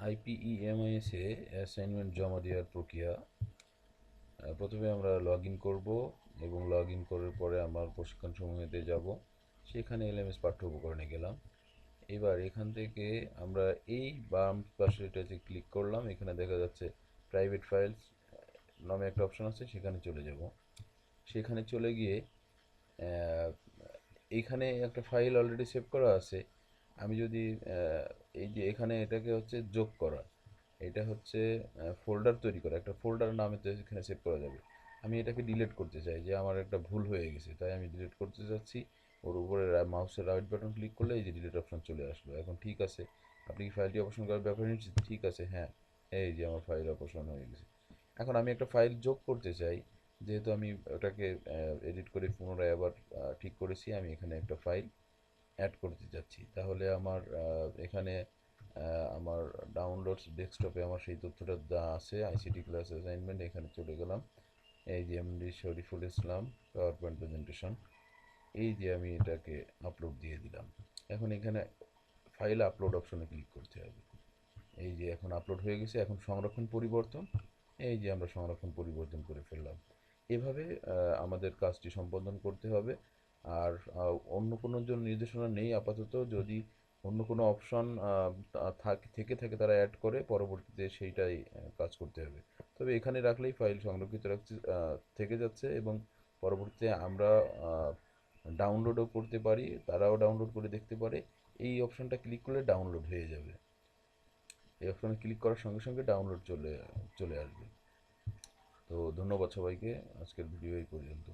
আইপিইএমআইএসে assignment জমা দেওয়ার প্রক্রিয়া প্রথমে আমরা লগ ইন করব এবং লগ ইন করার পরে আমার প্রশিক্ষণ সমূহেতে যাব। সেখানে এলএমএস পাঠ্য উপকরণে গেলাম। এবার এখান থেকে আমরা এই বাম পাশে এটাতে ক্লিক করলাম। এখানে দেখা যাচ্ছে প্রাইভেট ফাইলস নামে একটা অপশন আছে সেখানে চলে যাব। সেখানে চলে গিয়ে আহ, এইখানে একটা ফাইল অলরেডি সেভ করা আছে। আমি যদি এই যে এখানে এটাকে হচ্ছে যোগ করা, এটা হচ্ছে ফোল্ডার তৈরি করা, একটা ফোল্ডার নামে তো এখানে সেভ করা যাবে। আমি এটাকে ডিলিট করতে চাই যে আমার একটা ভুল হয়ে গেছে, তাই আমি ডিলিট করতে চাচ্ছি ওর উপরে মাউসের রাইট বাটন ক্লিক করলে এই যে ডিলিট অপশন চলে আসলো। এখন ঠিক আছে, আপনি কি ফাইলটি অপসারণ করার ব্যাপারে নিচ্ছেন ঠিক আছে হ্যাঁ এই যে আমার ফাইল অপসারণ হয়ে গেছে। এখন আমি একটা ফাইল যোগ করতে চাই, যেহেতু আমি ওটাকে এডিট করে পুনরায় আবার ঠিক করেছি, আমি এখানে একটা ফাইল অ্যাড করতে যাচ্ছি তাহলে আমার এখানে আমার ডাউনলোডস ডেস্কটপে আমার সেই তথ্যটা দেওয়া আছে আইসিটি ক্লাস অ্যাসাইনমেন্ট এখানে চলে গেলাম। এই যে MD Shariful Islam PowerPoint presentation এই যে আমি এটাকে আপলোড দিয়ে দিলাম। এখন এখানে ফাইল আপলোড অপশনে ক্লিক করতে হবে। এই যে এখন আপলোড হয়ে গেছে, এখন সংরক্ষণ পরিবর্তন, এই যে আমরা সংরক্ষণ পরিবর্তন করে ফেললাম। এভাবে আমাদের কাজটি সম্পাদন করতে হবে। আর অন্য কোনো জন্য নির্দেশনা নেই আপাতত। যদি অন্য কোনো অপশন থাকে থেকে থাকে তারা অ্যাড করে পরবর্তীতে সেইটাই কাজ করতে হবে। তবে এখানে রাখলেই ফাইল সংরক্ষিত আহ, থেকে যাচ্ছে এবং পরবর্তীতে আমরা ডাউনলোডও করতে পারি তারাও ডাউনলোড করে দেখতে পারে। এই অপশনটা ক্লিক করলে ডাউনলোড হয়ে যাবে। এই অপশনে ক্লিক করার সঙ্গে সঙ্গে ডাউনলোড চলে চলে আসবে। তো ধন্যবাদ সবাইকে। আজকের ভিডিও এই পর্যন্ত।